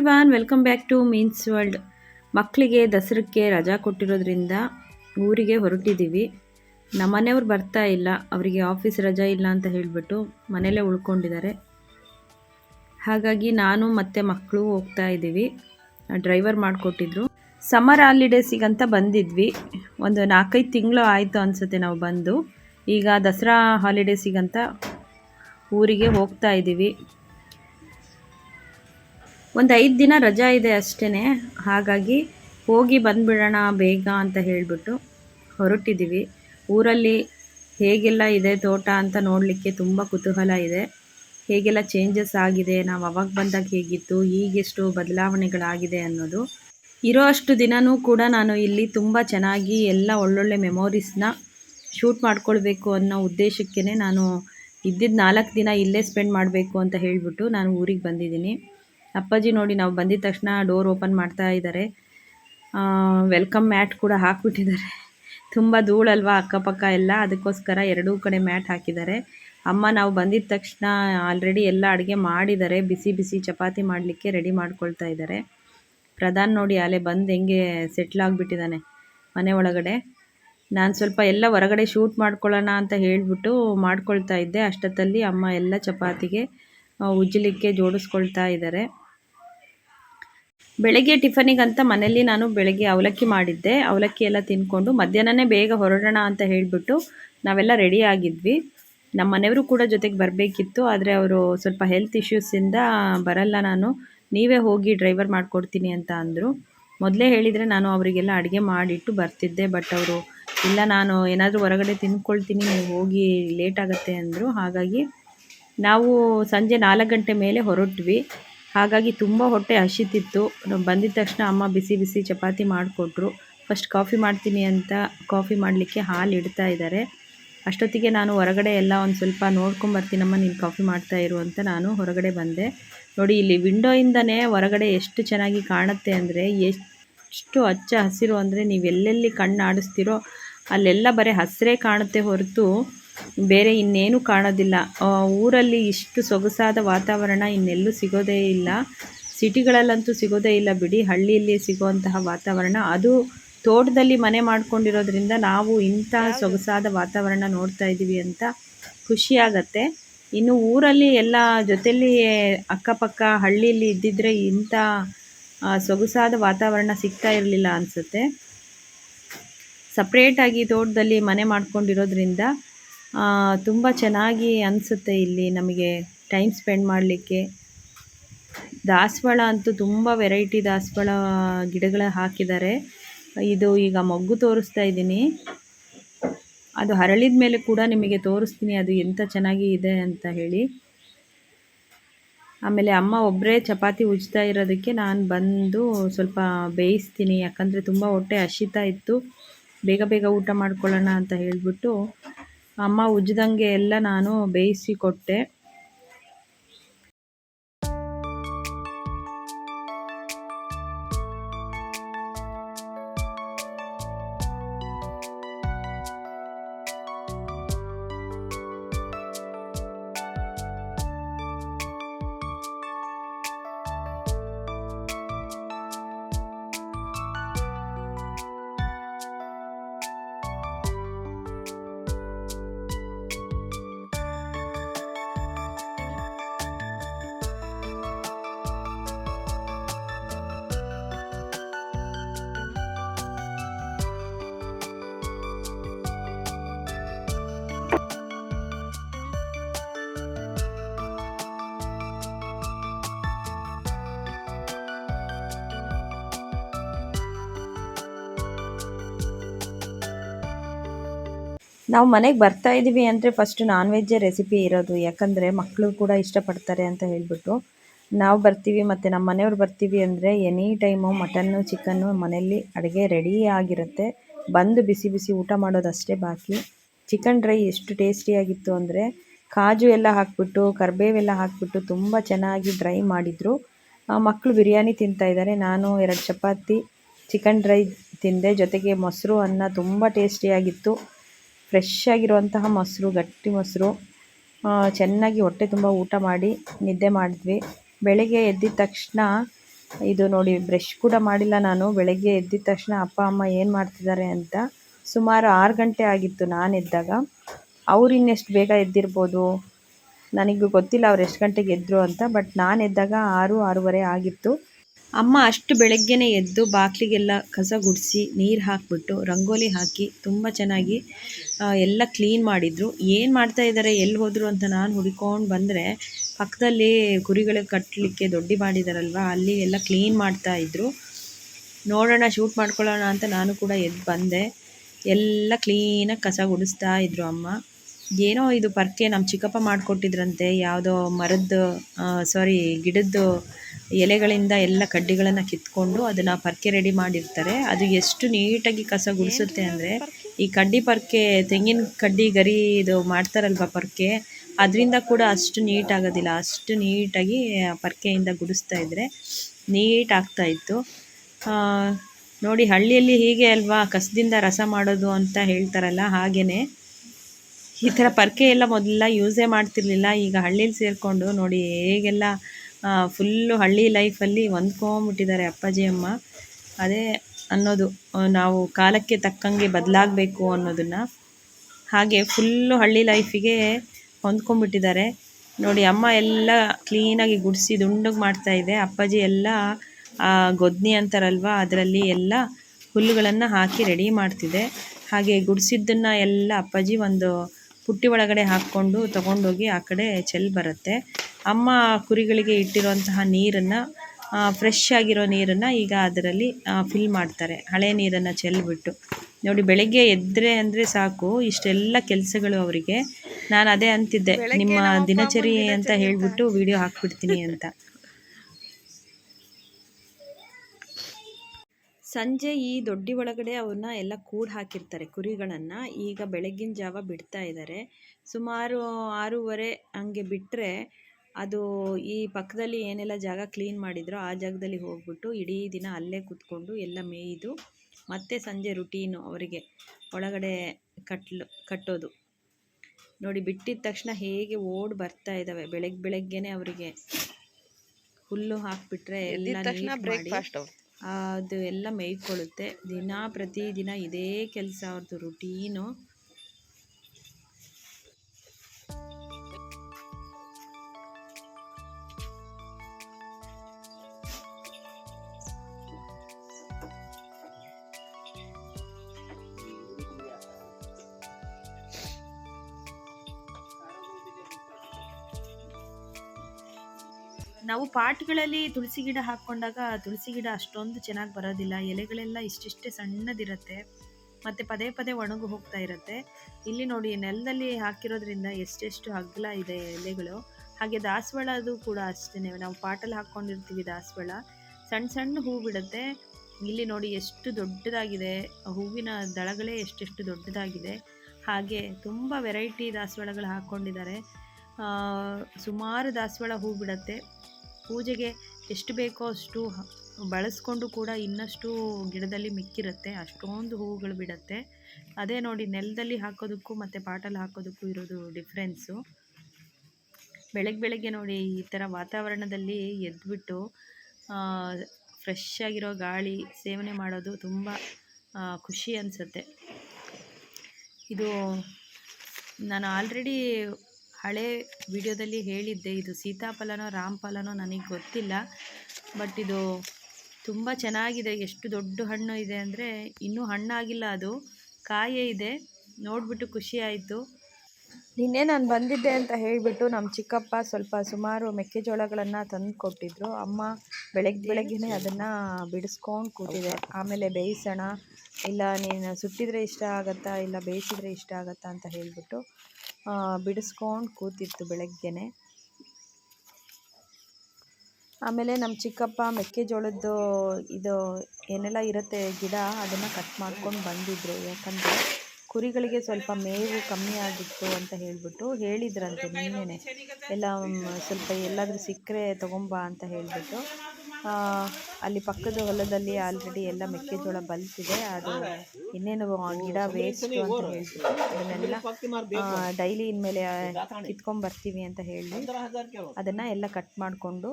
Everyone welcome back to means world ಮಕ್ಕಳಿಗೆ ದಸರಕ್ಕೆ ರಜಾ ಕೊಟ್ಟಿರೋದ್ರಿಂದ ಊರಿಗೆ ಹೊರಟಿದ್ದೀವಿ. ನಮ್ಮನೆಯವ್ರು ಬರ್ತಾ ಇಲ್ಲ. ಅವರಿಗೆ ಆಫೀಸ್ ರಜಾ ಇಲ್ಲ ಅಂತ ಹೇಳಿಬಿಟ್ಟು ಮನೇಲೇ ಉಳ್ಕೊಂಡಿದ್ದಾರೆ. ಹಾಗಾಗಿ ನಾನು ಮತ್ತು ಮಕ್ಕಳು ಹೋಗ್ತಾ ಇದ್ದೀವಿ. ಡ್ರೈವರ್ ಮಾಡಿಕೊಟ್ಟಿದ್ರು. ಸಮ್ಮರ್ ಹಾಲಿಡೇಸಿಗಂತ ಬಂದಿದ್ವಿ. ಒಂದು ನಾಲ್ಕೈದು ತಿಂಗಳು ಆಯಿತು ಅನಿಸುತ್ತೆ ನಾವು ಬಂದು. ಈಗ ದಸರಾ ಹಾಲಿಡೇಸಿಗಂತ ಊರಿಗೆ ಹೋಗ್ತಾ ಇದ್ದೀವಿ. ಒಂದು ಐದು ದಿನ ರಜಾ ಇದೆ ಅಷ್ಟೇ ಹಾಗಾಗಿ ಹೋಗಿ ಬಂದುಬಿಡೋಣ ಬೇಗ ಅಂತ ಹೇಳಿಬಿಟ್ಟು ಹೊರಟಿದ್ದೀವಿ ಊರಲ್ಲಿ ಹೇಗೆಲ್ಲ ಇದೆ ತೋಟ ಅಂತ ನೋಡಲಿಕ್ಕೆ ತುಂಬ ಕುತೂಹಲ ಇದೆ. ಹೇಗೆಲ್ಲ ಚೇಂಜಸ್ ಆಗಿದೆ, ನಾವು ಅವಾಗ ಬಂದಾಗ ಹೇಗಿತ್ತು ಈಗೆಷ್ಟು ಬದಲಾವಣೆಗಳಾಗಿದೆ ಅನ್ನೋದು. ಇರೋ ಅಷ್ಟು ದಿನವೂ ಕೂಡ ನಾನು ಇಲ್ಲಿ ತುಂಬ ಚೆನ್ನಾಗಿ ಎಲ್ಲ ಒಳ್ಳೊಳ್ಳೆ ಮೆಮೊರೀಸ್ನ ಶೂಟ್ ಮಾಡ್ಕೊಳ್ಬೇಕು ಅನ್ನೋ ಉದ್ದೇಶಕ್ಕೇ ನಾನು ಇದ್ದಿದ್ದು ನಾಲ್ಕು ದಿನ ಇಲ್ಲೇ ಸ್ಪೆಂಡ್ ಮಾಡಬೇಕು ಅಂತ ಹೇಳಿಬಿಟ್ಟು ನಾನು ಊರಿಗೆ ಬಂದಿದ್ದೀನಿ. ಅಪ್ಪಾಜಿ ನೋಡಿ, ನಾವು ಬಂದಿದ ತಕ್ಷಣ ಡೋರ್ ಓಪನ್ ಮಾಡ್ತಾ ಇದ್ದಾರೆ ವೆಲ್ಕಮ್ ಮ್ಯಾಟ್ ಕೂಡ ಹಾಕ್ಬಿಟ್ಟಿದ್ದಾರೆ ತುಂಬ ಧೂಳಲ್ವಾ ಅಕ್ಕಪಕ್ಕ ಎಲ್ಲ? ಅದಕ್ಕೋಸ್ಕರ ಎರಡೂ ಕಡೆ ಮ್ಯಾಟ್ ಹಾಕಿದ್ದಾರೆ ಅಮ್ಮ, ನಾವು ಬಂದಿದ ತಕ್ಷಣ ಆಲ್ರೆಡಿ ಎಲ್ಲ ಅಡುಗೆ ಮಾಡಿದ್ದಾರೆ ಬಿಸಿ ಬಿಸಿ ಚಪಾತಿ ಮಾಡಲಿಕ್ಕೆ ರೆಡಿ ಮಾಡ್ಕೊಳ್ತಾ ಇದ್ದಾರೆ ಪ್ರಧಾನ್ ನೋಡಿ ಅಲೆ ಬಂದು ಹೆಂಗೆ ಸೆಟ್ಲ್ ಆಗಿಬಿಟ್ಟಿದ್ದಾನೆ ಮನೆ ಒಳಗಡೆ. ನಾನು ಸ್ವಲ್ಪ ಎಲ್ಲ ಹೊರಗಡೆ ಶೂಟ್ ಮಾಡ್ಕೊಳ್ಳೋಣ ಅಂತ ಹೇಳಿಬಿಟ್ಟು ಮಾಡ್ಕೊಳ್ತಾ ಇದ್ದೆ. ಅಷ್ಟೊತ್ತಲ್ಲಿ ಅಮ್ಮ ಎಲ್ಲ ಚಪಾತಿಗೆ ಉಜ್ಜಲಿಕ್ಕೆ ಜೋಡಿಸ್ಕೊಳ್ತಾ ಇದ್ದಾರೆ ಬೆಳಗ್ಗೆ ಟಿಫನಿಗಂತ ಮನೆಯಲ್ಲಿ ನಾನು ಬೆಳಗ್ಗೆ ಅವಲಕ್ಕಿ ಮಾಡಿದ್ದೆ. ಅವಲಕ್ಕಿ ಎಲ್ಲ ತಿಂದ್ಕೊಂಡು ಮಧ್ಯಾಹ್ನನೇ ಬೇಗ ಹೊರಡೋಣ ಅಂತ ಹೇಳಿಬಿಟ್ಟು ನಾವೆಲ್ಲ ರೆಡಿ ಆಗಿದ್ವಿ. ನಮ್ಮ ಮನೆಯವರು ಕೂಡ ಜೊತೆಗೆ ಬರಬೇಕಿತ್ತು, ಆದರೆ ಅವರು ಸ್ವಲ್ಪ ಹೆಲ್ತ್ ಇಶ್ಯೂಸಿಂದ ಬರಲ್ಲ ನಾನು. ನೀವೇ ಹೋಗಿ ಡ್ರೈವರ್ ಮಾಡಿಕೊಡ್ತೀನಿ ಅಂತ ಅಂದರು. ಮೊದಲೇ ಹೇಳಿದರೆ ನಾನು ಅವರಿಗೆಲ್ಲ ಅಡುಗೆ ಮಾಡಿಟ್ಟು ಬರ್ತಿದ್ದೆ ಬಟ್ ಅವರು, ಇಲ್ಲ ನಾನು ಏನಾದರೂ ಹೊರಗಡೆ ತಿನ್ಕೊಳ್ತೀನಿ, ನೀವು ಹೋಗಿ ಲೇಟ್ ಆಗುತ್ತೆ ಅಂದರು. ಹಾಗಾಗಿ ನಾವು ಸಂಜೆ ನಾಲ್ಕು ಗಂಟೆ ಮೇಲೆ ಹೊರಟ್ವಿ. ಹಾಗಾಗಿ ತುಂಬ ಹೊಟ್ಟೆ ಹಸಿತಿತ್ತು. ಬಂದಿದ ತಕ್ಷಣ ಅಮ್ಮ ಬಿಸಿ ಬಿಸಿ ಚಪಾತಿ ಮಾಡಿಕೊಟ್ರು. ಫಸ್ಟ್ ಕಾಫಿ ಮಾಡ್ತೀನಿ ಅಂತ ಕಾಫಿ ಮಾಡಲಿಕ್ಕೆ ಹಾಲು ಇಡ್ತಾ ಇದ್ದಾರೆ ಅಷ್ಟೊತ್ತಿಗೆ ನಾನು ಹೊರಗಡೆ ಎಲ್ಲ ಒಂದು ಸ್ವಲ್ಪ ನೋಡ್ಕೊಂಬರ್ತೀನಮ್ಮ ನೀನು ಕಾಫಿ ಮಾಡ್ತಾ ಇರು ಅಂತ ನಾನು ಹೊರಗಡೆ ಬಂದೆ. ನೋಡಿ, ಇಲ್ಲಿ ವಿಂಡೋಯಿಂದನೇ ಹೊರಗಡೆ ಎಷ್ಟು ಚೆನ್ನಾಗಿ ಕಾಣುತ್ತೆ ಅಂದರೆ, ಎಷ್ಟು ಹಚ್ಚ ಹಸಿರು ಅಂದರೆ ನೀವು ಎಲ್ಲೆಲ್ಲಿ ಕಣ್ಣು ಆಡಿಸ್ತೀರೋ ಅಲ್ಲೆಲ್ಲ ಬರೀ ಹಸಿರೇ ಕಾಣುತ್ತೆ ಹೊರತು ಬೇರೆ ಇನ್ನೇನು ಕಾಣೋದಿಲ್ಲ. ಊರಲ್ಲಿ ಇಷ್ಟು ಸೊಗಸಾದ ವಾತಾವರಣ ಇನ್ನೆಲ್ಲೂ ಸಿಗೋದೇ ಇಲ್ಲ. ಸಿಟಿಗಳಲ್ಲಂತೂ ಸಿಗೋದೇ ಇಲ್ಲ ಬಿಡಿ. ಹಳ್ಳಿಯಲ್ಲಿ ಸಿಗುವಂತಹ ವಾತಾವರಣ. ಅದು ತೋಟದಲ್ಲಿ ಮನೆ ಮಾಡ್ಕೊಂಡಿರೋದ್ರಿಂದ ನಾವು ಇಂತಹ ಸೊಗಸಾದ ವಾತಾವರಣ ನೋಡ್ತಾ ಇದ್ದೀವಿ ಅಂತ ಖುಷಿಯಾಗತ್ತೆ ಇನ್ನು ಊರಲ್ಲಿ ಎಲ್ಲ ಜೊತೆಯಲ್ಲಿ ಅಕ್ಕಪಕ್ಕ ಹಳ್ಳಿಯಲ್ಲಿ ಇದ್ದಿದ್ರೆ ಇಂಥ ಸೊಗಸಾದ ವಾತಾವರಣ ಸಿಗ್ತಾ ಇರಲಿಲ್ಲ ಅನಿಸುತ್ತೆ. ಸಪ್ರೇಟಾಗಿ ತೋಟದಲ್ಲಿ ಮನೆ ಮಾಡ್ಕೊಂಡಿರೋದ್ರಿಂದ ತುಂಬ ಚೆನ್ನಾಗಿ ಅನಿಸುತ್ತೆ ಇಲ್ಲಿ ನಮಗೆ ಟೈಮ್ ಸ್ಪೆಂಡ್ ಮಾಡಲಿಕ್ಕೆ. ದಾಸವಾಳ ಅಂತೂ ತುಂಬ ವೆರೈಟಿ ದಾಸವಾಳ ಗಿಡಗಳ ಹಾಕಿದ್ದಾರೆ ಇದು ಈಗ ಮೊಗ್ಗು ತೋರಿಸ್ತಾ ಇದ್ದೀನಿ. ಅದು ಹರಳಿದ ಮೇಲೆ ಕೂಡ ನಿಮಗೆ ತೋರಿಸ್ತೀನಿ ಅದು ಎಂಥ ಚೆನ್ನಾಗಿ ಇದೆ ಅಂತ ಹೇಳಿ. ಆಮೇಲೆ ಅಮ್ಮ ಒಬ್ಬರೇ ಚಪಾತಿ ಉಜ್ತಾ ಇರೋದಕ್ಕೆ ನಾನು ಬಂದು ಸ್ವಲ್ಪ ಬೇಯಿಸ್ತೀನಿ, ಯಾಕಂದರೆ ತುಂಬ ಹೊಟ್ಟೆ ಹಸಿತಾ ಇತ್ತು. ಬೇಗ ಬೇಗ ಊಟ ಮಾಡ್ಕೊಳ್ಳೋಣ ಅಂತ ಹೇಳಿಬಿಟ್ಟು ಅಮ್ಮ ಉಜ್ಜಿದಂಗೆ ಎಲ್ಲ ನಾನು ಬೇಯಿಸಿ ಕೊಟ್ಟೆ. ನಾವು ಮನೆಗೆ ಬರ್ತಾ ಇದ್ದೀವಿ ಅಂದರೆ ಫಸ್ಟ್ ನಾನ್ ವೆಜ್ಜೇ ರೆಸಿಪಿ ಇರೋದು. ಯಾಕಂದರೆ ಮಕ್ಕಳು ಕೂಡ ಇಷ್ಟಪಡ್ತಾರೆ ಅಂತ ಹೇಳಿಬಿಟ್ಟು. ನಾವು ಬರ್ತೀವಿ ಮತ್ತು ನಮ್ಮ ಮನೆಯವ್ರು ಬರ್ತೀವಿ ಅಂದರೆ ಎನಿ ಟೈಮು ಮಟನ್ನು ಚಿಕನ್ನು ಮನೆಯಲ್ಲಿ ಅಡುಗೆ ರೆಡಿ ಆಗಿರುತ್ತೆ. ಬಂದು ಬಿಸಿ ಬಿಸಿ ಊಟ ಮಾಡೋದಷ್ಟೇ ಬಾಕಿ. ಚಿಕನ್ ಡ್ರೈ ಎಷ್ಟು ಟೇಸ್ಟಿಯಾಗಿತ್ತು ಅಂದರೆ ಕಾಜು ಎಲ್ಲ ಹಾಕಿಬಿಟ್ಟು, ಕರ್ಬೇವೆಲ್ಲ ಹಾಕಿಬಿಟ್ಟು ತುಂಬ ಚೆನ್ನಾಗಿ ಡ್ರೈ ಮಾಡಿದರು. ಮಕ್ಕಳು ಬಿರಿಯಾನಿ ತಿಂತಾಯಿದ್ದಾರೆ ನಾನು ಎರಡು ಚಪಾತಿ ಚಿಕನ್ ಡ್ರೈ ತಿಂದೆ. ಜೊತೆಗೆ ಮೊಸರು, ಅನ್ನ ತುಂಬ ಟೇಸ್ಟಿಯಾಗಿತ್ತು ಫ್ರೆಶ್ ಆಗಿರುವಂತಹ ಮೊಸರು, ಗಟ್ಟಿ ಮೊಸರು ಚೆನ್ನಾಗಿ ಹೊಟ್ಟೆ ತುಂಬ ಊಟ ಮಾಡಿ ನಿದ್ದೆ ಮಾಡಿದ್ವಿ. ಬೆಳಗ್ಗೆ ಎದ್ದಿದ ತಕ್ಷಣ, ಇದು ನೋಡಿ ಬ್ರಷ್ ಕೂಡ ಮಾಡಿಲ್ಲ ನಾನು. ಬೆಳಗ್ಗೆ ಎದ್ದಿದ ತಕ್ಷಣ ಅಪ್ಪ, ಅಮ್ಮ ಏನು ಮಾಡ್ತಿದ್ದಾರೆ ಅಂತ ಸುಮಾರು ಆರು ಗಂಟೆ ಆಗಿತ್ತು ನಾನು ಎದ್ದಾಗ. ಅವ್ರು ಇನ್ನೆಷ್ಟು ಬೇಗ ಎದ್ದಿರ್ಬೋದು? ನನಗೂ ಗೊತ್ತಿಲ್ಲ ಅವ್ರು ಎಷ್ಟು ಗಂಟೆಗೆ ಎದ್ದರು ಅಂತ ಬಟ್ ನಾನು ಎದ್ದಾಗ ಆರು, ಆರೂವರೆ ಆಗಿತ್ತು. ಅಮ್ಮ ಅಷ್ಟು ಬೆಳಗ್ಗೆನೆ ಎದ್ದು ಬಾಗಿಲಿಗೆಲ್ಲ ಕಸ ಗುಡಿಸಿ ನೀರು ಹಾಕಿಬಿಟ್ಟು ರಂಗೋಲಿ ಹಾಕಿ ತುಂಬ ಚೆನ್ನಾಗಿ ಎಲ್ಲ ಕ್ಲೀನ್ ಮಾಡಿದರು. ಏನು ಮಾಡ್ತಾ ಇದ್ದಾರೆ ಎಲ್ಲಿ ಹೋದರು ಅಂತ ನಾನು ಹುಡ್ಕೊಂಡು ಬಂದರೆ ಪಕ್ಕದಲ್ಲಿ ಕುರಿಗಳಿಗೆ ಕಟ್ಟಲಿಕ್ಕೆ ದೊಡ್ಡಿ ಮಾಡಿದಾರಲ್ವ, ಅಲ್ಲಿ ಎಲ್ಲ ಕ್ಲೀನ್ ಮಾಡ್ತಾ ಇದ್ರು. ನೋಡೋಣ ಶೂಟ್ ಮಾಡ್ಕೊಳ್ಳೋಣ ಅಂತ ನಾನು ಕೂಡ ಎದ್ದು ಬಂದೆ. ಎಲ್ಲ ಕ್ಲೀನಾಗಿ ಕಸ ಗುಡಿಸ್ತಾ ಇದ್ರು ಅಮ್ಮ. ಏನೋ ಇದು ಪರ್ಕೆ ನಮ್ಮ ಚಿಕ್ಕಪ್ಪ ಮಾಡಿಕೊಟ್ಟಿದ್ರಂತೆ, ಯಾವುದೋ ಮರದ್ದು ಸಾರಿ ಗಿಡದ್ದು ಎಲೆಗಳಿಂದ ಎಲ್ಲ ಕಡ್ಡಿಗಳನ್ನು ಕಿತ್ಕೊಂಡು ಅದನ್ನು ಪರ್ಕೆ ರೆಡಿ ಮಾಡಿರ್ತಾರೆ. ಅದು ಎಷ್ಟು ನೀಟಾಗಿ ಕಸ ಗುಡಿಸುತ್ತೆ ಅಂದರೆ ಈ ಕಡ್ಡಿ ಪರ್ಕೆ ತೆಂಗಿನ ಕಡ್ಡಿ ಗರಿ ಇದು ಮಾಡ್ತಾರಲ್ವ ಪರ್ಕೆ ಅದರಿಂದ ಕೂಡ ಅಷ್ಟು ನೀಟಾಗೋದಿಲ್ಲ. ಅಷ್ಟು ನೀಟಾಗಿ ಪರ್ಕೆಯಿಂದ ಗುಡಿಸ್ತಾ ಇದ್ದರೆ ನೀಟ್ ಇತ್ತು. ನೋಡಿ ಹಳ್ಳಿಯಲ್ಲಿ ಹೀಗೆ ಅಲ್ವಾ ಕಸದಿಂದ ರಸ ಮಾಡೋದು ಅಂತ ಹೇಳ್ತಾರಲ್ಲ ಹಾಗೆಯೇ ಈ ಥರ ಪರ್ಕೆ ಎಲ್ಲ ಮೊದಲೆಲ್ಲ ಯೂಸೇ ಮಾಡ್ತಿರ್ಲಿಲ್ಲ. ಈಗ ಹಳ್ಳೀಲಿ ಸೇರಿಕೊಂಡು ನೋಡಿ ಹೇಗೆಲ್ಲ ಫುಲ್ಲು ಹಳ್ಳಿ ಲೈಫಲ್ಲಿ ಹೊಂದ್ಕೊಂಬಿಟ್ಟಿದ್ದಾರೆ ಅಪ್ಪಾಜಿ ಅಮ್ಮ. ಅದೇ ಅನ್ನೋದು ನಾವು ಕಾಲಕ್ಕೆ ತಕ್ಕಂಗೆ ಬದಲಾಗಬೇಕು ಅನ್ನೋದನ್ನು ಹಾಗೆ ಫುಲ್ಲು ಹಳ್ಳಿ ಲೈಫಿಗೆ ಹೊಂದ್ಕೊಂಬಿಟ್ಟಿದ್ದಾರೆ. ನೋಡಿ, ಅಮ್ಮ ಎಲ್ಲ ಕ್ಲೀನಾಗಿ ಗುಡಿಸಿ ದುಂಡಗೆ ಮಾಡ್ತಾ ಇದೆ. ಅಪ್ಪಾಜಿ ಎಲ್ಲ ಗೊದ್ನಿ ಅಂತಾರಲ್ವ, ಅದರಲ್ಲಿ ಎಲ್ಲ ಹುಲ್ಲುಗಳನ್ನು ಹಾಕಿ ರೆಡಿ ಮಾಡ್ತಿದೆ. ಹಾಗೆ ಗುಡಿಸಿದ್ದನ್ನು ಎಲ್ಲ ಅಪ್ಪಾಜಿ ಒಂದು ಪುಟ್ಟಿ ಒಳಗಡೆ ಹಾಕ್ಕೊಂಡು ತಗೊಂಡೋಗಿ ಆ ಕಡೆ ಚೆಲ್ ಬರುತ್ತೆ. ಅಮ್ಮ ಕುರಿಗಳಿಗೆ ಇಟ್ಟಿರುವಂತಹ ನೀರನ್ನು ಫ್ರೆಶ್ ಆಗಿರೋ ನೀರನ್ನು ಈಗ ಅದರಲ್ಲಿ ಫಿಲ್ ಮಾಡ್ತಾರೆ. ಹಳೆ ನೀರನ್ನು ಚೆಲ್ಬಿಟ್ಟು ನೋಡಿ ಬೆಳಗ್ಗೆ ಎದ್ದರೆ ಅಂದರೆ ಸಾಕು ಇಷ್ಟೆಲ್ಲ ಕೆಲಸಗಳು ಅವರಿಗೆ. ನಾನು ಅದೇ ಅಂತಿದ್ದೆ ನಿಮ್ಮ ದಿನಚರಿ ಅಂತ ಹೇಳಿಬಿಟ್ಟು ವಿಡಿಯೋ ಹಾಕ್ಬಿಡ್ತೀನಿ ಅಂತ. ಸಂಜೆ ಈ ದೊಡ್ಡಿ ಒಳಗಡೆ ಅವನ್ನ ಎಲ್ಲ ಕೂಡ್ ಹಾಕಿರ್ತಾರೆ ಕುರಿಗಳನ್ನು. ಈಗ ಬೆಳಗಿನ ಜಾವ ಬಿಡ್ತಾ ಇದ್ದಾರೆ ಸುಮಾರು ಆರೂವರೆ ಹಂಗೆ ಬಿಟ್ಟರೆ ಅದು ಈ ಪಕ್ಕದಲ್ಲಿ ಏನೆಲ್ಲ ಜಾಗ ಕ್ಲೀನ್ ಮಾಡಿದ್ರೋ ಆ ಜಾಗದಲ್ಲಿ ಹೋಗ್ಬಿಟ್ಟು ಇಡೀ ದಿನ ಅಲ್ಲೇ ಕೂತ್ಕೊಂಡು ಎಲ್ಲ ಮೇಯ್ದು ಮತ್ತೆ ಸಂಜೆ ರುಟೀನು ಅವರಿಗೆ ಒಳಗಡೆ ಕಟ್ಲು ಕಟ್ಟೋದು. ನೋಡಿ ಬಿಟ್ಟಿದ ತಕ್ಷಣ ಹೇಗೆ ಓಡ್ ಬರ್ತಾ ಇದ್ದಾವೆ ಬೆಳಗ್ಗೆ ಬೆಳಗ್ಗೆನೆ ಅವರಿಗೆ ಹುಲ್ಲು ಹಾಕ್ಬಿಟ್ರೆ ಎಲ್ಲ ಅದು ಎಲ್ಲ ಮೇಯ್ಕೊಳ್ಳುತ್ತೆ. ದಿನ ಪ್ರತಿದಿನ ಇದೇ ಕೆಲಸ ಅವ್ರದ್ದು ರುಟೀನು ನಾವು ಪಾಟ್ಗಳಲ್ಲಿ ತುಳಸಿ ಗಿಡ ಹಾಕ್ಕೊಂಡಾಗ ತುಳಸಿ ಗಿಡ ಅಷ್ಟೊಂದು ಚೆನ್ನಾಗಿ ಬರೋದಿಲ್ಲ. ಎಲೆಗಳೆಲ್ಲ ಇಷ್ಟಿಷ್ಟೇ ಸಣ್ಣದಿರುತ್ತೆ. ಮತ್ತು ಪದೇ ಪದೇ ಒಣಗು ಹೋಗ್ತಾ ಇರುತ್ತೆ. ಇಲ್ಲಿ ನೋಡಿ, ನೆಲದಲ್ಲಿ ಹಾಕಿರೋದ್ರಿಂದ ಎಷ್ಟೆಷ್ಟು ಅಗ್ಲ ಇದೆ ಎಲೆಗಳು. ಹಾಗೆ ದಾಸವಾಳ ಅದು ಕೂಡ ಅಷ್ಟೇ ನಾವು ಪಾಟಲ್ಲಿ ಹಾಕ್ಕೊಂಡಿರ್ತೀವಿ ದಾಸವಾಳ. ಸಣ್ಣ ಸಣ್ಣ ಹೂ ಬಿಡುತ್ತೆ. ಇಲ್ಲಿ ನೋಡಿ ಎಷ್ಟು ದೊಡ್ಡದಾಗಿದೆ. ಹೂವಿನ ದಳಗಳೇ ಎಷ್ಟೆಷ್ಟು ದೊಡ್ಡದಾಗಿದೆ. ಹಾಗೆ ತುಂಬ ವೆರೈಟಿ ದಾಸವಾಳಗಳು ಹಾಕ್ಕೊಂಡಿದ್ದಾರೆ. ಸುಮಾರು ದಾಸವಾಳ ಹೂ ಬಿಡುತ್ತೆ. ಪೂಜೆಗೆ ಎಷ್ಟು ಬೇಕೋ ಅಷ್ಟು ಬಳಸ್ಕೊಂಡು ಕೂಡ ಇನ್ನಷ್ಟು ಗಿಡದಲ್ಲಿ ಮಿಕ್ಕಿರುತ್ತೆ, ಅಷ್ಟೊಂದು ಹೂವುಗಳು ಬಿಡುತ್ತೆ. ಅದೇ ನೋಡಿ, ನೆಲದಲ್ಲಿ ಹಾಕೋದಕ್ಕೂ ಮತ್ತು ಪಾಟಲ್ಲಿ ಹಾಕೋದಕ್ಕೂ ಇರೋದು ಡಿಫ್ರೆನ್ಸು ಬೆಳಗ್ಗೆ ಬೆಳಗ್ಗೆ ನೋಡಿ, ಈ ಥರ ವಾತಾವರಣದಲ್ಲಿ ಎದ್ದುಬಿಟ್ಟು ಫ್ರೆಶ್ ಆಗಿರೋ ಗಾಳಿ ಸೇವನೆ ಮಾಡೋದು ತುಂಬ ಖುಷಿ ಅನಿಸುತ್ತೆ. ಇದು ನಾನು ಆಲ್ರೆಡಿ ಹಳೆ ವಿಡಿಯೋದಲ್ಲಿ ಹೇಳಿದ್ದೆ, ಇದು ಸೀತಾಫಲನೋ ರಾಮಫಲನೋ ನನಗೆ ಗೊತ್ತಿಲ್ಲ, ಬಟ್ ಇದು ತುಂಬ ಚೆನ್ನಾಗಿದೆ. ಎಷ್ಟು ದೊಡ್ಡ ಹಣ್ಣು ಇದೆ ಅಂದರೆ ಇನ್ನೂ ಹಣ್ಣಾಗಿಲ್ಲ ಅದು. ಕಾಯೇ ಇದೆ, ನೋಡಿಬಿಟ್ಟು ಖುಷಿ ಆಯಿತು. ನಿನ್ನೆ ನಾನು ಬಂದಿದ್ದೆ ಅಂತ ಹೇಳಿಬಿಟ್ಟು ನಮ್ಮ ಚಿಕ್ಕಪ್ಪ ಸ್ವಲ್ಪ ಸುಮಾರು ಮೆಕ್ಕೆಜೋಳಗಳನ್ನು ತಂದು ಕೊಟ್ಟಿದ್ರು. ಅಮ್ಮ ಬೆಳಗ್ಗೆ ಬೆಳಗ್ಗೆನೇ ಅದನ್ನು ಬಿಡಿಸ್ಕೊಂಡು ಕೂತಿದೆ. ಆಮೇಲೆ ಬೇಯಿಸೋಣ, ಇಲ್ಲ ನೀನು ಸುಟ್ಟಿದರೆ ಇಷ್ಟ ಆಗತ್ತಾ, ಇಲ್ಲ ಬೇಯಿಸಿದರೆ ಇಷ್ಟ ಆಗತ್ತಾ ಅಂತ ಹೇಳಿಬಿಟ್ಟು ಬಿಡಿಸ್ಕೊಂಡು ಕೂತಿತ್ತು ಬೆಳಗ್ಗೆನೆ. ಆಮೇಲೆ ನಮ್ಮ ಚಿಕ್ಕಪ್ಪ ಮೆಕ್ಕೆಜೋಳದ್ದು ಇದು ಏನೆಲ್ಲ ಇರುತ್ತೆ ಗಿಡ ಅದನ್ನು ಕಟ್ ಮಾಡ್ಕೊಂಡು ಬಂದಿದ್ರು. ಯಾಕಂದರೆ ಕುರಿಗಳಿಗೆ ಸ್ವಲ್ಪ ಮೇವು ಕಮ್ಮಿ ಆಗಿತ್ತು ಅಂತ ಹೇಳಿಬಿಟ್ಟು ಹೇಳಿದ್ರಂತೆ ನಿನ್ನೆನೆ. ಎಲ್ಲ ಸ್ವಲ್ಪ ಎಲ್ಲಾದರೂ ಸಿಕ್ಕರೆ ತೊಗೊಂಬಾ ಅಂತ ಹೇಳಿಬಿಟ್ಟು. ಅಲ್ಲಿ ಪಕ್ಕದ ಹೊಲದಲ್ಲಿ ಆಲ್ರೆಡಿ ಎಲ್ಲ ಮೆಕ್ಕೆಜೋಳ ಬಲ್ತಿದೆ. ಅದು ಇನ್ನೇನು ಗಿಡ ವೇಸ್ಟ್ ಅಂತ ಹೇಳ್ತೀವಿ ಅದನ್ನೆಲ್ಲ ಡೈಲಿ ಇನ್ಮೇಲೆ ಕಿತ್ಕೊಂಬರ್ತೀವಿ ಅಂತ ಹೇಳಿ ಅದನ್ನು ಎಲ್ಲ ಕಟ್ ಮಾಡಿಕೊಂಡು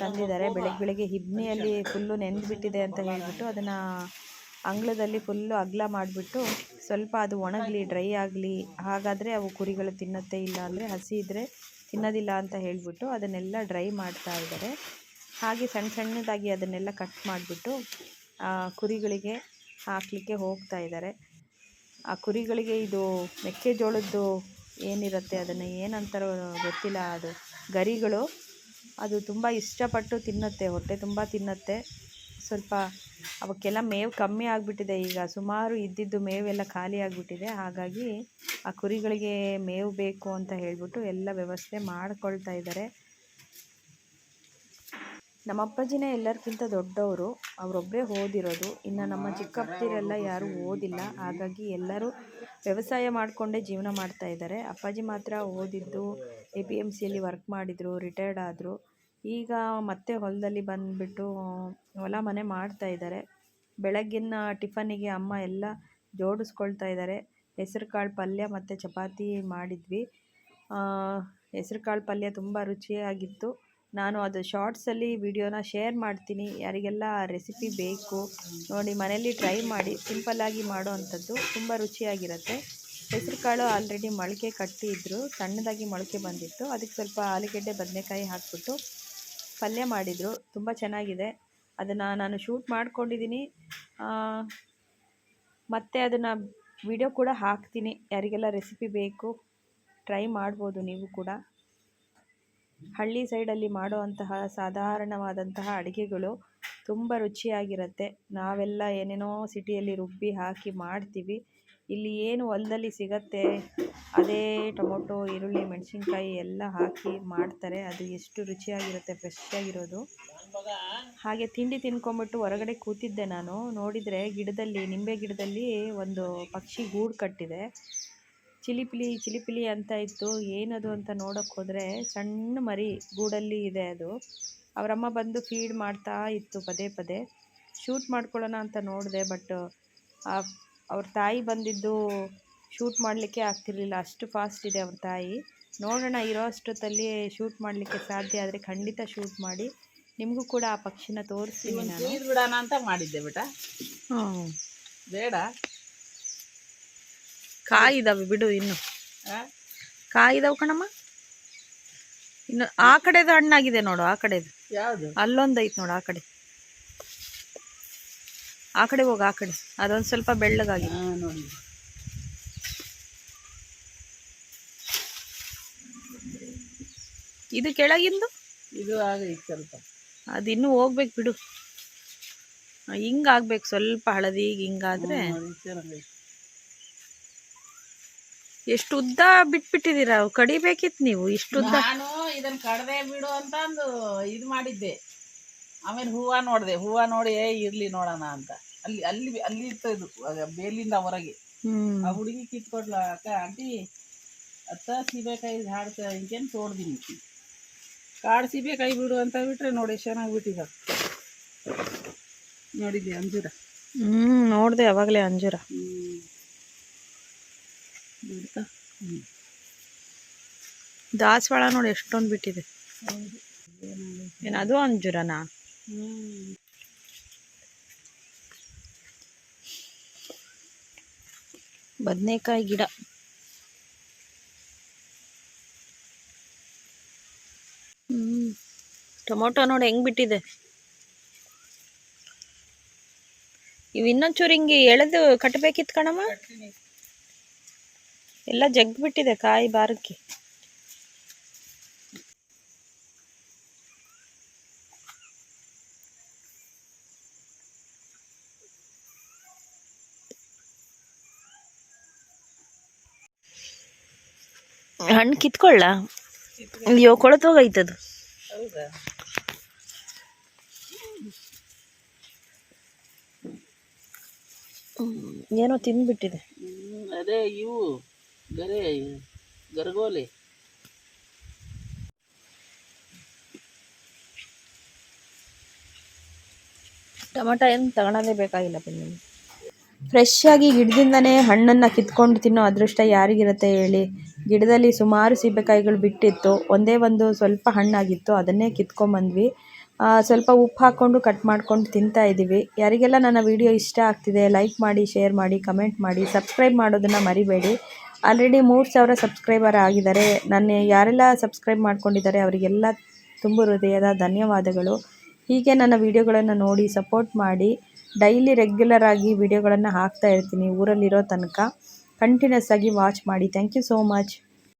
ತಂದಿದ್ದಾರೆ. ಬೆಳಗ್ಗೆ ಬೆಳಗ್ಗೆ ಹಿಬ್ನಿಯಲ್ಲಿ ಫುಲ್ಲು ನೆಂದುಬಿಟ್ಟಿದೆ ಅಂತ ಹೇಳಿಬಿಟ್ಟು ಅದನ್ನು ಅಂಗಳದಲ್ಲಿ ಫುಲ್ಲು ಅಗಲ ಮಾಡಿಬಿಟ್ಟು ಸ್ವಲ್ಪ ಅದು ಒಣಗಲಿ ಡ್ರೈ ಆಗಲಿ, ಹಾಗಾದರೆ ಅವು ಕುರಿಗಳು ತಿನ್ನತ್ತೆ ಇಲ್ಲ ಅಂದರೆ ಹಸಿ ಇದ್ದರೆ ತಿನ್ನೋದಿಲ್ಲ ಅಂತ ಹೇಳಿಬಿಟ್ಟು ಅದನ್ನೆಲ್ಲ ಡ್ರೈ ಮಾಡ್ತಾ ಇದ್ದಾರೆ. ಹಾಗೆ ಸಣ್ಣ ಸಣ್ಣದಾಗಿ ಅದನ್ನೆಲ್ಲ ಕಟ್ ಮಾಡಿಬಿಟ್ಟು ಕುರಿಗಳಿಗೆ ಹಾಕಲಿಕ್ಕೆ ಹೋಗ್ತಾ ಇದ್ದಾರೆ. ಆ ಕುರಿಗಳಿಗೆ ಇದು ಮೆಕ್ಕೆಜೋಳದ್ದು ಏನಿರುತ್ತೆ, ಅದನ್ನು ಏನಂತಾರೋ ಗೊತ್ತಿಲ್ಲ. ಅದು ಗರಿಗಳು, ಅದು ತುಂಬ ಇಷ್ಟಪಟ್ಟು ತಿನ್ನುತ್ತೆ, ಹೊಟ್ಟೆ ತುಂಬ ತಿನ್ನುತ್ತೆ. ಸ್ವಲ್ಪ ಅವಕ್ಕೆಲ್ಲ ಮೇವು ಕಮ್ಮಿ ಆಗಿಬಿಟ್ಟಿದೆ. ಈಗ ಸುಮಾರು ಇದ್ದಿದ್ದು ಮೇವೆಲ್ಲ ಖಾಲಿ ಆಗಿಬಿಟ್ಟಿದೆ. ಹಾಗಾಗಿ ಆ ಕುರಿಗಳಿಗೆ ಮೇವು ಬೇಕು ಅಂತ ಹೇಳಿಬಿಟ್ಟು ಎಲ್ಲ ವ್ಯವಸ್ಥೆ ಮಾಡ್ಕೊಳ್ತಾ ಇದ್ದಾರೆ. ನಮ್ಮ ಅಪ್ಪಾಜಿನೇ ಎಲ್ಲರಿಗಿಂತ ದೊಡ್ಡವರು ಅವರೊಬ್ಬರೇ ಓದಿರೋದು. ಇನ್ನು ನಮ್ಮ ಚಿಕ್ಕಪ್ಪದಿರೆಲ್ಲ ಯಾರೂ ಓದಿಲ್ಲ. ಹಾಗಾಗಿ ಎಲ್ಲರೂ ವ್ಯವಸಾಯ ಮಾಡಿಕೊಂಡೇ ಜೀವನ ಮಾಡ್ತಾ ಇದ್ದಾರೆ. ಅಪ್ಪಾಜಿ ಮಾತ್ರ ಓದಿದ್ದು, ಎ ಪಿ ಎಂ ಸಿಯಲ್ಲಿ ವರ್ಕ್ ಮಾಡಿದರು ರಿಟೈರ್ಡ್ ಆದರು. ಈಗ ಮತ್ತೆ ಹೊಲದಲ್ಲಿ ಬಂದುಬಿಟ್ಟು, ಹೊಲ ಮನೆ ಮಾಡ್ತಾ ಇದ್ದಾರೆ. ಬೆಳಗ್ಗಿನ ಟಿಫನಿಗೆ ಅಮ್ಮ ಎಲ್ಲ ಜೋಡಿಸ್ಕೊಳ್ತಾ ಇದ್ದಾರೆ. ಹೆಸರು ಕಾಳು ಪಲ್ಯ ಮತ್ತು ಚಪಾತಿ ಮಾಡಿದ್ವಿ. ಹೆಸರು ಕಾಳು ಪಲ್ಯ ತುಂಬ ರುಚಿಯಾಗಿತ್ತು. ನಾನು ಅದು ಶಾರ್ಟ್ಸಲ್ಲಿ ವಿಡಿಯೋನ ಶೇರ್ ಮಾಡ್ತೀನಿ. ಯಾರಿಗೆಲ್ಲ ರೆಸಿಪಿ ಬೇಕು ನೋಡಿ ಮನೇಲಿ ಟ್ರೈ ಮಾಡಿ ಸಿಂಪಲ್ಲಾಗಿ ಮಾಡೋ ಅಂಥದ್ದು ತುಂಬ ರುಚಿಯಾಗಿರುತ್ತೆ. ಹೆಸರು ಕಾಳು ಆಲ್ರೆಡಿ ಮೊಳಕೆ ಕಟ್ಟಿದ್ರು, ಸಣ್ಣದಾಗಿ ಮೊಳಕೆ ಬಂದಿತ್ತು. ಅದಕ್ಕೆ ಸ್ವಲ್ಪ ಆಲೂಗೆಡ್ಡೆ, ಬದನೆಕಾಯಿ ಹಾಕ್ಬಿಟ್ಟು ಪಲ್ಯ ಮಾಡಿದರು. ತುಂಬ ಚೆನ್ನಾಗಿದೆ. ಅದನ್ನು ನಾನು ಶೂಟ್ ಮಾಡ್ಕೊಂಡಿದ್ದೀನಿ. ಮತ್ತು ಅದನ್ನು ವಿಡಿಯೋ ಕೂಡ ಹಾಕ್ತೀನಿ. ಯಾರಿಗೆಲ್ಲ ರೆಸಿಪಿ ಬೇಕು, ಟ್ರೈ ಮಾಡ್ಬೋದು ನೀವು ಕೂಡ. ಹಳ್ಳಿ ಸೈಡಲ್ಲಿ ಮಾಡುವಂತಹ ಸಾಧಾರಣವಾದಂತಹ ಅಡುಗೆಗಳು ತುಂಬ ರುಚಿಯಾಗಿರುತ್ತೆ. ನಾವೆಲ್ಲ ಏನೇನೋ ಸಿಟಿಯಲ್ಲಿ ರುಬ್ಬಿ ಹಾಕಿ ಮಾಡ್ತೀವಿ. ಇಲ್ಲಿ ಏನು ಹೊಲದಲ್ಲಿ ಸಿಗತ್ತೆ, ಅದೇ ಟೊಮೊಟೊ, ಈರುಳ್ಳಿ, ಮೆಣಸಿನ್ಕಾಯಿ ಎಲ್ಲ ಹಾಕಿ ಮಾಡ್ತಾರೆ. ಅದು ಎಷ್ಟು ರುಚಿಯಾಗಿರುತ್ತೆ ಫ್ರೆಶ್ ಆಗಿರೋದು ಹಾಗೆ ತಿಂಡಿ ತಿನ್ಕೊಂಬಿಟ್ಟು ಹೊರಗಡೆ ಕೂತಿದ್ದೆ ನಾನು. ನೋಡಿದರೆ ಗಿಡದಲ್ಲಿ, ನಿಂಬೆ ಗಿಡದಲ್ಲಿ ಒಂದು ಪಕ್ಷಿ ಗೂಡು ಕಟ್ಟಿದೆ. ಚಿಲಿಪಿಲಿ ಚಿಲಿಪಿಲಿ ಅಂತ ಇತ್ತು. ಏನದು ಅಂತ ನೋಡೋಕ್ಕೆ ಹೋದರೆ ಸಣ್ಣ ಮರಿ ಗೂಡಲ್ಲಿ ಇದೆ ಅದು. ಅವರಮ್ಮ ಬಂದು ಫೀಡ್ ಮಾಡ್ತಾ ಇತ್ತು ಪದೇ ಪದೇ. ಶೂಟ್ ಮಾಡ್ಕೊಳ್ಳೋಣ ಅಂತ ನೋಡಿದೆ ಬಟ್ ಅವ್ರ ತಾಯಿ ಬಂದಿದ್ದು ಶೂಟ್ ಮಾಡಲಿಕ್ಕೆ ಆಗ್ತಿರ್ಲಿಲ್ಲ. ಅಷ್ಟು ಫಾಸ್ಟ್ ಇದೆ ಅವ್ರ ತಾಯಿ. ನೋಡೋಣ ಇರೋ ಅಷ್ಟೊತ್ತಲ್ಲಿ ಶೂಟ್ ಮಾಡಲಿಕ್ಕೆ ಸಾಧ್ಯ ಆದರೆ ಖಂಡಿತ ಶೂಟ್ ಮಾಡಿ. ನಿಮಗೂ ಕೂಡ ಆ ಪಕ್ಷಿನ ತೋರಿಸ್ತೀನಿ ನಾನು. ನೀರು ಬಿಡೋಣ ಅಂತ ಮಾಡಿದ್ದೆ ಬೇಟ ಬೇಡ. ಕಾಯಿದಾವೆ ಬಿಡು ಇನ್ನು? ಕಾಯಿದಾವ್ ಕಣಮ್ಮ. ಇನ್ನು ಆ ಕಡೆದು ಹಣ್ಣಾಗಿದೆ ನೋಡು ಆ ಕಡೆದು. ಯಾವುದು? ಅಲ್ಲೊಂದು ಐತೆ ನೋಡು ಆ ಕಡೆ. ಆ ಕಡೆ ಹೋಗ ಆ ಕಡೆ. ಅದೊಂದು ಸ್ವಲ್ಪ ಬೆಳ್ಳಗಾಗಿದೆ. ನೋಡಿ. ಇದು ಕೆಳಗಿಂದು? ಇದು ಆಗೈತೆ ಸ್ವಲ್ಪ. ಅದು ಇನ್ನೂ ಹೋಗ್ಬೇಕು ಬಿಡು. ಹಿಂಗಾಗ್ಬೇಕು ಸ್ವಲ್ಪ ಹಳದಿ ಹಿಂಗಾದ್ರೆ. ಎಷ್ಟು ಉದ್ದ ಬಿಟ್ಬಿಟ್ಟಿದ್ದೀರಾ? ಕಡಿಬೇಕಿತ್ತು ನೀವು ಇಷ್ಟು ಉದ್ದ. ನಾನು ಇದನ್ನ ಕಡದೆ ಬಿಡು ಅಂತ ಅಂದು ಇದು ಮಾಡಿದ್ದೆ. ಆಮೇಲೆ ಹೂವ ನೋಡಿದೆ ಹೂವ ನೋಡಿ ಏ ಇರ್ಲಿ ನೋಡೋಣ ಅಂತ. ಅಲ್ಲಿ ಅಲ್ಲಿ ಅಲ್ಲಿ ಇತ್ತು ಇದು ಬೇಲಿಂದ ಹೊರಗೆ. ಆ ಹುಡುಗಿ ಕಿತ್ಕೊಡ್ಲ ಅಕ್ಕ ಆಂಟಿ ಅತ್ತ ಸೀಬೆಕಾಯಿ ಹಾಡ್ತ ಹಿಂಗೇನು ತೋಡ್ದೀನಿ ಕಾಡು ಸೀಬೆಕಾಯಿ ಬಿಡು ಅಂತ ಬಿಟ್ರೆ ನೋಡಿ ಚೆನ್ನಾಗಿ ಬಿಟ್ಟಿದ. ನೋಡಿದ್ದೆ ಅಂಜೂರ? ಹ್ಞೂ ನೋಡ್ದೆ ಅವಾಗಲೇ ಅಂಜೂರ. ದಾಸವಾಳ ನೋಡಿ ಎಷ್ಟೊಂದು ಬಿಟ್ಟಿದೆ. ಏನ ಅದು ಅಂಜೂರನಾ? ಬದನೆಕಾಯಿ ಗಿಡ. ಹ್ಮ್. ಟೊಮೊಟೊ ನೋಡಿ ಹೆಂಗ್ ಬಿಟ್ಟಿದೆ. ಇವು ಇನ್ನೊಂಚೂರು ಹಿಂಗೆ ಎಳೆದು ಕಟ್ಟಬೇಕಿತ್ತು ಕಣಮ್ಮ? ಎಲ್ಲ ಜಗ್ಬಿಟ್ಟಿದೆ ಕಾಯಿ ಬಾರಕ್ಕೆ. ಹಣ್ಣು ಕಿತ್ಕೊಳ್ಳ? ಅಯ್ಯೋ ಕೊಳತೋಗೈತದು ಏನೋ ತಿಂದ್ಬಿಟ್ಟಿದೆ ಅದೇ ಇವು. ಗರೆ ಗರಗೋಲಿ. ಟೊಮಟ ಏನು ತಗೊಳೋದೇ ಬೇಕಾಗಿಲ್ಲ ಬನ್ನಿ ಫ್ರೆಶ್ ಆಗಿ ಗಿಡದಿಂದನೇ ಹಣ್ಣನ್ನು ಕಿತ್ಕೊಂಡು ತಿನ್ನೋ ಅದೃಷ್ಟ ಯಾರಿಗಿರುತ್ತೆ ಹೇಳಿ. ಗಿಡದಲ್ಲಿ ಸುಮಾರು ಸೀಬೆಕಾಯಿಗಳು ಬಿಟ್ಟಿತ್ತು. ಒಂದೇ ಒಂದು ಸ್ವಲ್ಪ ಹಣ್ಣಾಗಿತ್ತು. ಅದನ್ನೇ ಕಿತ್ಕೊಂಬಂದ್ವಿ. ಸ್ವಲ್ಪ ಉಪ್ಪು ಹಾಕ್ಕೊಂಡು ಕಟ್ ಮಾಡ್ಕೊಂಡು ತಿಂತಾ ಇದ್ದೀವಿ ಯಾರಿಗೆಲ್ಲ ನನ್ನ ವಿಡಿಯೋ ಇಷ್ಟ ಆಗ್ತಿದೆ ಲೈಕ್ ಮಾಡಿ ಶೇರ್ ಮಾಡಿ ಕಮೆಂಟ್ ಮಾಡಿ ಸಬ್ಸ್ಕ್ರೈಬ್ ಮಾಡೋದನ್ನು ಮರಿಬೇಡಿ. ಆಲ್ರೆಡಿ ಮೂರು ಸಾವಿರ ಸಬ್ಸ್ಕ್ರೈಬರ್ ಆಗಿದ್ದಾರೆ. ನನ್ನ ಯಾರೆಲ್ಲ ಸಬ್ಸ್ಕ್ರೈಬ್ ಮಾಡ್ಕೊಂಡಿದ್ದಾರೆ, ಅವರಿಗೆಲ್ಲ ತುಂಬ ಹೃದಯದ ಧನ್ಯವಾದಗಳು. ಹೀಗೆ ನನ್ನ ವಿಡಿಯೋಗಳನ್ನು ನೋಡಿ ಸಪೋರ್ಟ್ ಮಾಡಿ ಡೈಲಿ ರೆಗ್ಯುಲರ್ ಆಗಿ ವಿಡಿಯೋಗಳನ್ನು ಹಾಕ್ತಾ ಇರ್ತೀನಿ ಊರಲ್ಲಿರೋ ತನಕ. ಕಂಟಿನ್ಯೂಸ್ ಆಗಿ ವಾಚ್ ಮಾಡಿ. Thank you so much